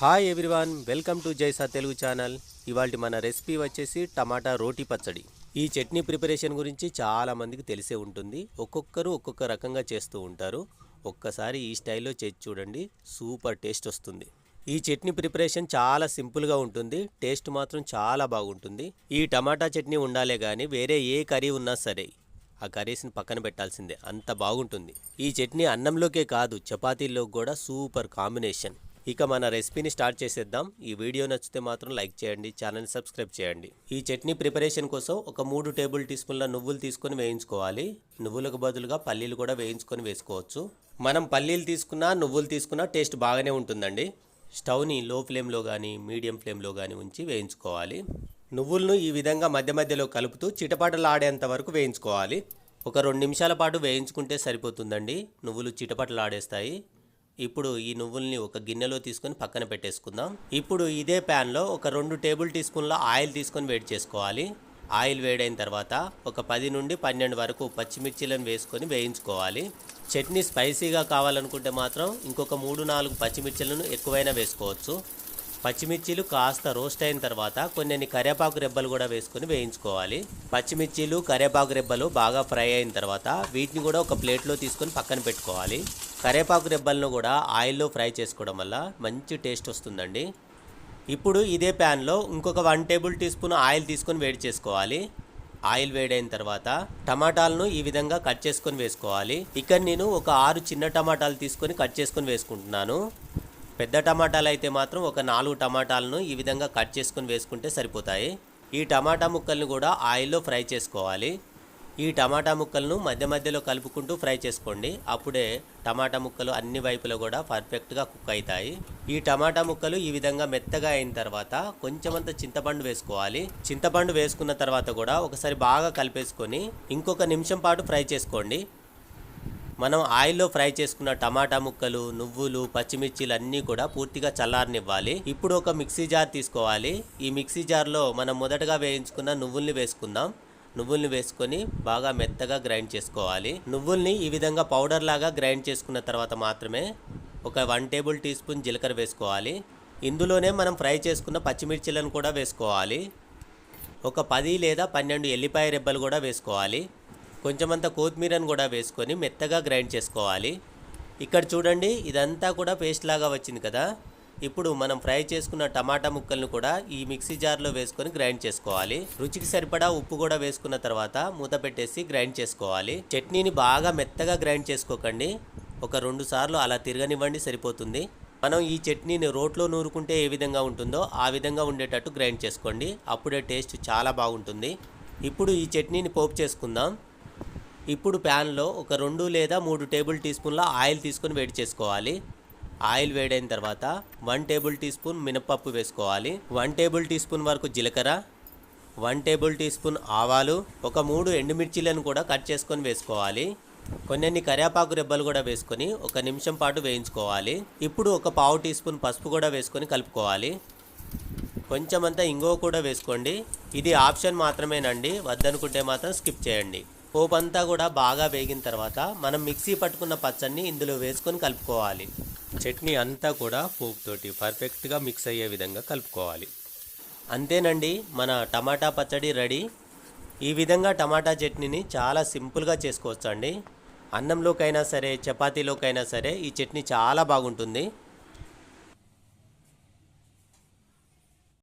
Hi everyone welcome to Jaisa Telugu channel ఇవాళ మన recipe వచ్చేసి టమాటా రోటీ పచ్చడి. ఈ చట్నీ ప్రిపరేషన్ గురించి చాలామందికి తెలిసే ఉంటుంది. ఒక్కొక్కరు ఒక్కొక్క రకంగా చేస్తూ ఉంటారు. ఒక్కసారి ఈ స్టైల్లో చేసి చూడండి. సూపర్ టేస్ట్ వస్తుంది. ఈ చట్నీ ప్రిపరేషన్ చాలా సింపుల్గా ఉంటుంది. టేస్ట్ మాత్రం చాలా బాగుంటుంది. ఈ టమాటా చట్నీ ఉండాలే కానీ వేరే ఏ కర్రీ ఉన్నా సరే ఆ కర్రీస్ని పక్కన పెట్టాల్సిందే. అంత బాగుంటుంది. ఈ చట్నీ అన్నంలోకే కాదు చపాతీల్లో కూడా సూపర్ కాంబినేషన్ ఇక మన రెసిపీని స్టార్ట్ చేసేద్దాం. ఈ వీడియో నచ్చితే మాత్రం లైక్ చేయండి ఛానల్ని సబ్స్క్రైబ్ చేయండి. ఈ చట్నీ ప్రిపరేషన్ కోసం ఒక మూడు టేబుల్ టీ స్పూన్ల నువ్వులు తీసుకొని వేయించుకోవాలి. నువ్వులకు బదులుగా పల్లీలు కూడా వేయించుకొని వేసుకోవచ్చు. మనం పల్లీలు తీసుకున్నా నువ్వులు తీసుకున్నా టేస్ట్ బాగానే ఉంటుందండి. స్టవ్ని లో ఫ్లేమ్లో కానీ మీడియం ఫ్లేమ్లో కానీ ఉంచి వేయించుకోవాలి. నువ్వులను ఈ విధంగా మధ్య మధ్యలో కలుపుతూ చిటపటలాడేంత వరకు వేయించుకోవాలి. ఒక రెండు నిమిషాల పాటు వేయించుకుంటే సరిపోతుందండి. నువ్వులు చిటపటలాడేస్తాయి. ఇప్పుడు ఈ నువ్వుల్ని ఒక గిన్నెలో తీసుకొని పక్కన పెట్టేసుకుందాం. ఇప్పుడు ఇదే ప్యాన్లో ఒక రెండు టేబుల్ టీ స్పూన్ల ఆయిల్ తీసుకొని వేడి చేసుకోవాలి. ఆయిల్ వేడైన తర్వాత ఒక పది నుండి పన్నెండు వరకు పచ్చిమిర్చిలను వేసుకొని వేయించుకోవాలి. చట్నీ స్పైసీగా కావాలనుకుంటే మాత్రం ఇంకొక మూడు నాలుగు పచ్చిమిర్చిలను ఎక్కువైనా వేసుకోవచ్చు. పచ్చిమిర్చీలు కాస్త రోస్ట్ అయిన తర్వాత కొన్ని కరివేపాకు రెబ్బలు కూడా వేసుకొని వేయించుకోవాలి. పచ్చిమిర్చీలు కరివేపాకు రెబ్బలు బాగా ఫ్రై అయిన తర్వాత వీటిని కూడా ఒక ప్లేట్లో తీసుకొని పక్కన పెట్టుకోవాలి. కరేపాకు రెబ్బలను కూడా ఆయిల్లో ఫ్రై చేసుకోవడం వల్ల మంచి టేస్ట్ వస్తుందండి. ఇప్పుడు ఇదే ప్యాన్లో ఇంకొక one table teaspoon oil తీసుకొని వేడి చేసుకోవాలి. ఆయిల్ వేడైన తర్వాత టమాటాలను ఈ విధంగా కట్ చేసుకొని వేసుకోవాలి. ఇక్కడ నేను ఒక ఆరు చిన్న టమాటాలు తీసుకొని కట్ చేసుకొని వేసుకుంటున్నాను. పెద్ద టమాటాలు అయితే మాత్రం ఒక నాలుగు టమాటాలను ఈ విధంగా కట్ చేసుకొని వేసుకుంటే సరిపోతాయి. ఈ టమాటా ముక్కల్ని కూడా ఆయిల్లో ఫ్రై చేసుకోవాలి. ఈ టమాటా ముక్కలను మధ్య మధ్యలో కలుపుకుంటూ ఫ్రై చేసుకోండి. అప్పుడే టమాటా ముక్కలు అన్ని వైపులో కూడా పర్ఫెక్ట్గా కుక్ అవుతాయి. ఈ టమాటా ముక్కలు ఈ విధంగా మెత్తగా అయిన తర్వాత కొంచెమంత చింతపండు వేసుకోవాలి. చింతపండు వేసుకున్న తర్వాత కూడా ఒకసారి బాగా కలిపేసుకొని ఇంకొక నిమిషం పాటు ఫ్రై చేసుకోండి. మనం ఆయిల్లో ఫ్రై చేసుకున్న టమాటా ముక్కలు నువ్వులు పచ్చిమిర్చిలు అన్నీ కూడా పూర్తిగా చల్లారనివ్వాలి. ఇప్పుడు ఒక మిక్సీ జార్ తీసుకోవాలి. ఈ మిక్సీ జార్లో మనం మొదటగా వేయించుకున్న నువ్వుల్ని వేసుకుందాం. నువ్వుల్ని వేసుకొని బాగా మెత్తగా గ్రైండ్ చేసుకోవాలి. నువ్వుల్ని ఈ విధంగా పౌడర్ లాగా గ్రైండ్ చేసుకున్న తర్వాత మాత్రమే ఒక వన్ టేబుల్ టీ స్పూన్ జీలకర్ర వేసుకోవాలి. ఇందులోనే మనం ఫ్రై చేసుకున్న పచ్చిమిర్చిలను కూడా వేసుకోవాలి. ఒక పది లేదా పన్నెండు ఎల్లిపాయ రెబ్బలు కూడా వేసుకోవాలి. కొంచెమంత కొత్తిమీరను కూడా వేసుకొని మెత్తగా గ్రైండ్ చేసుకోవాలి. ఇక్కడ చూడండి ఇదంతా కూడా పేస్ట్ లాగా వచ్చింది కదా. ఇప్పుడు మనం ఫ్రై చేసుకున్న టమాటా ముక్కలను కూడా ఈ మిక్సీ జార్లో వేసుకొని గ్రైండ్ చేసుకోవాలి. రుచికి సరిపడా ఉప్పు కూడా వేసుకున్న తర్వాత మూత పెట్టేసి గ్రైండ్ చేసుకోవాలి. చట్నీని బాగా మెత్తగా గ్రైండ్ చేసుకోకండి. ఒక రెండు సార్లు అలా తిరగనివ్వండి సరిపోతుంది. మనం ఈ చట్నీని రోట్లో నూరుకుంటే ఏ విధంగా ఉంటుందో ఆ విధంగా ఉండేటట్టు గ్రైండ్ చేసుకోండి. అప్పుడే టేస్ట్ చాలా బాగుంటుంది. ఇప్పుడు ఈ చట్నీని పోపు చేసుకుందాం. ఇప్పుడు ప్యాన్లో ఒక రెండు లేదా మూడు టేబుల్ టీ స్పూన్ల ఆయిల్ తీసుకొని వేడి చేసుకోవాలి. ఆయిల్ వేడైన తర్వాత వన్ టేబుల్ టీ స్పూన్ మినపప్పు వేసుకోవాలి. వన్ టేబుల్ టీ స్పూన్ వరకు జీలకర్ర వన్ టేబుల్ టీ స్పూన్ ఆవాలు ఒక మూడు ఎండుమిర్చిలను కూడా కట్ చేసుకొని వేసుకోవాలి. కొన్ని కరివేపాకు రెబ్బలు కూడా వేసుకొని ఒక నిమిషం పాటు వేయించుకోవాలి. ఇప్పుడు ఒక పావు టీ స్పూన్ పసుపు కూడా వేసుకొని కలుపుకోవాలి. కొంచెమంతా ఇంగువ కూడా వేసుకోండి. ఇది ఆప్షన్ మాత్రమేనండి. వద్దనుకుంటే మాత్రం స్కిప్ చేయండి. పోపంతా కూడా బాగా వేగిన తర్వాత మనం మిక్సీ పట్టుకున్న పచ్చడిని ఇందులో వేసుకొని కలుపుకోవాలి. చట్నీ అంతా కూడా పోపుతోటి పర్ఫెక్ట్గా మిక్స్ అయ్యే విధంగా కలుపుకోవాలి. అంతేనండి మన టమాటా పచ్చడి రెడీ. ఈ విధంగా టమాటా చట్నీని చాలా సింపుల్గా చేసుకోవచ్చు అండి అన్నంలోకైనా సరే చపాతీలోకైనా సరే ఈ చట్నీ చాలా బాగుంటుంది.